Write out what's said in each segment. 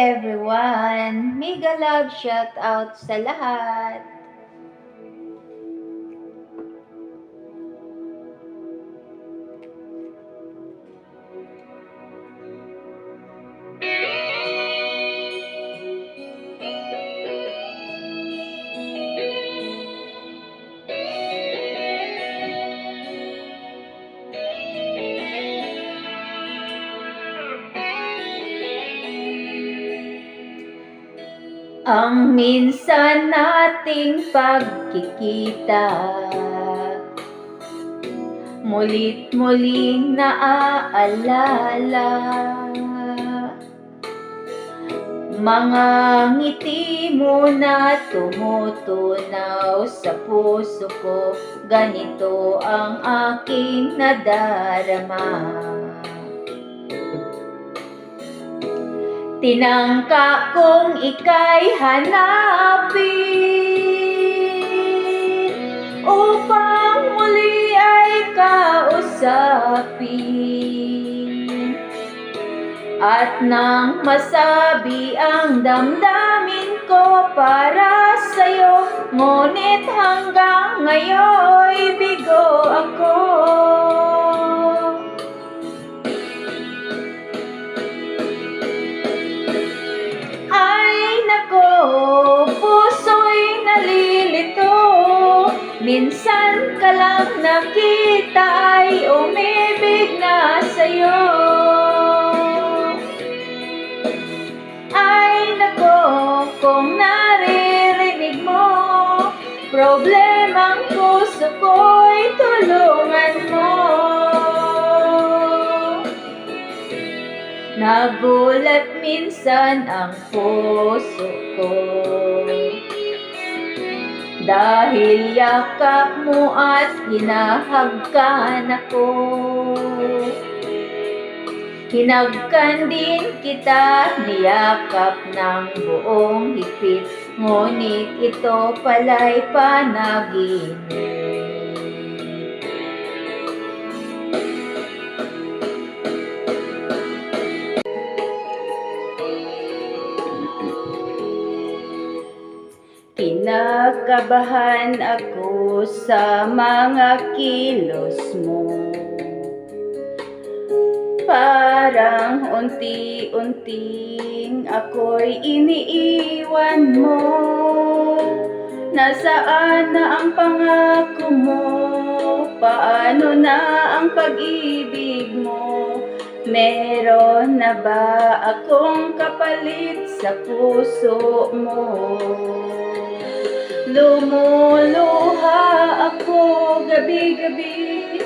Everyone! Mega love shout out sa lahat! Ang minsan nating pagkikita. Mulit muling naaalala. Mga ngiti mo na tumutunaw sa puso ko. Ganito ang aking nadarama Tinangka kong ika'y hanapin Upang muli ay kausapin. At nang masabi ang damdamin ko para sa'yo Ngunit hanggang ngayon'y bigo ako Minsan ka lang nakita ay umibig na sa'yo. Ay nako, kung naririnig mo Problemang puso ko'y tulungan mo. Nagulat minsan ang puso ko Dahil yakap mo at hinahagkan ako. Hinagkan din kita, niyakap ng buong higpit. Ngunit ito pala'y panaginip Kinakabahan ako sa mga kilos mo Parang unti-unting ako'y iniiwan mo Nasaan na ang pangako mo? Paano na ang pag-ibig mo? Meron na ba akong kapalit sa puso mo? Lumuluha ako gabi-gabi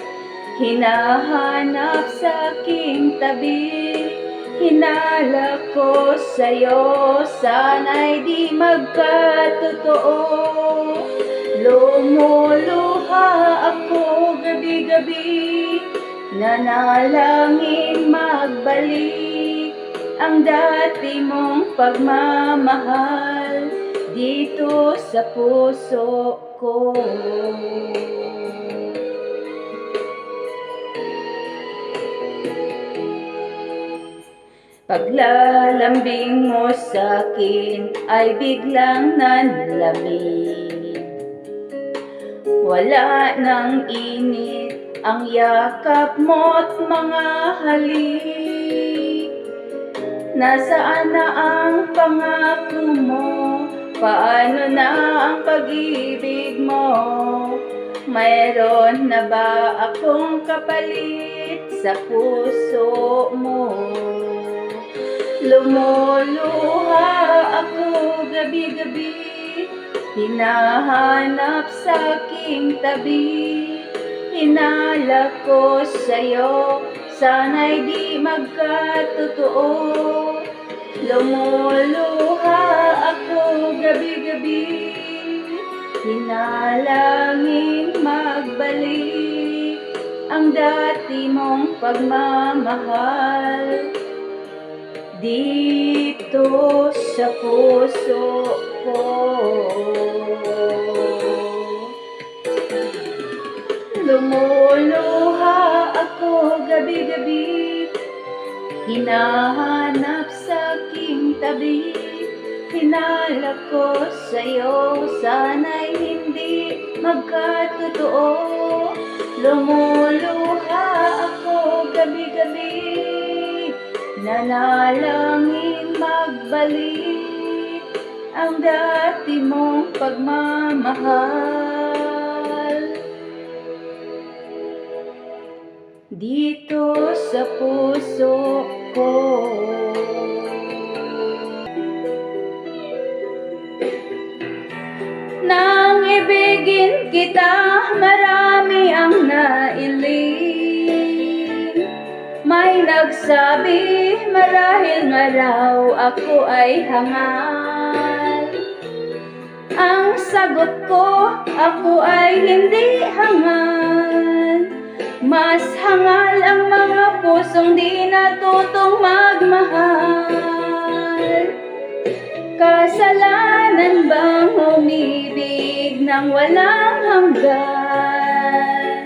Hinahanap sa aking tabi. Hinala ko sa'yo Sana'y di magkatotoo. Lumuluha ako gabi-gabi Nanalangin magbalik Ang dati mong pagmamahal Dito sa puso ko. Paglalambing mo sa akin ay biglang nanlamig. Wala nang init ang yakap mo't mga halik. Nasaan na ang pangako mo? Paano na ang pag-ibig mo? Mayroon na ba akong kapalit sa puso mo? Lumuluha ako gabi-gabi Hinahanap sa aking tabi Hinala ko sa'yo Sana'y di magkatotoo Lumuluha Hinalangin magbalik Ang dati mong pagmamahal dito sa puso ko. Lumuluha ako gabi-gabi Hinahanap sa aking gabi Hinala ko sa'yo Sana'y hindi magkatotoo. Lumuluha ako gabi-gabi Nanalangin magbalik Ang dati mong pagmamahal. Dito sa puso ko ibigin kita, marami ang nailing. May nagsabi, marahil nga raw ako ay hangal. Ang sagot ko, ako ay hindi hangal. Mas hangal ang mga pusong di natutong magmahal Kasalanan bang umibig ng walang hanggan?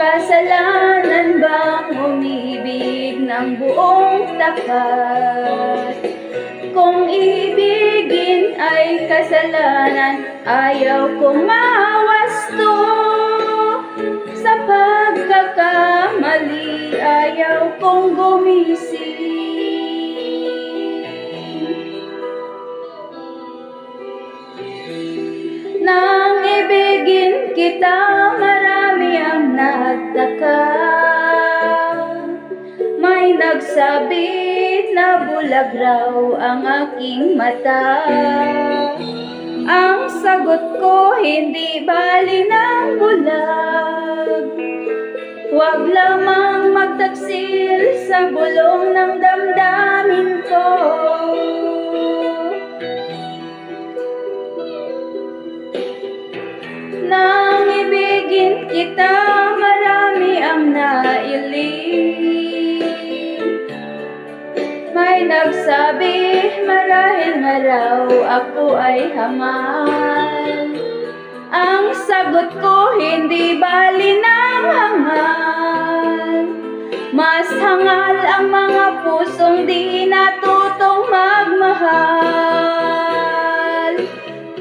Kasalanan bang umibig ng buong tapat? Kung ibigin ay kasalanan, ayaw kong mawasto Sa pagkakamali, ayaw kong gumising kita, marami ang nagtaka. May nagsabi na bulag raw ang aking mata. Ang sagot ko, hindi bali ng bulag. Huwag lamang magtaksil sa bulong ng damdamin ko marahil nga raw ako ay hamal Ang sagot ko, hindi bali ng hangal. Mas hangal ang mga pusong di natutong magmahal.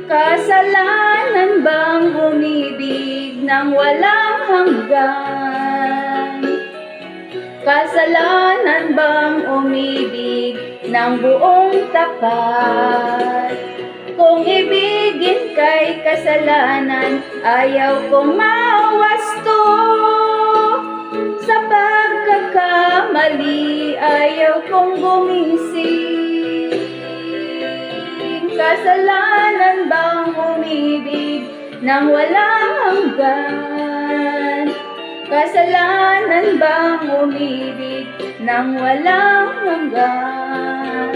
Kasalanan bang umibig ng walang hanggan? Kasalanan bang umibig ng buong tapat? Kung ibigin kay kasalanan, ayaw kong mawasto Sa pagkakamali, ayaw kong gumising Kasalanan bang umibig ng walang hanggan? Kasalanan bang umibig ng walang hanggan?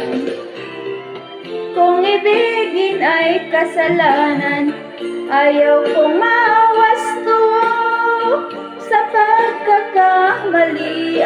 Kung ibigin ay kasalanan, ayaw kong mawasto sa pagkakamali.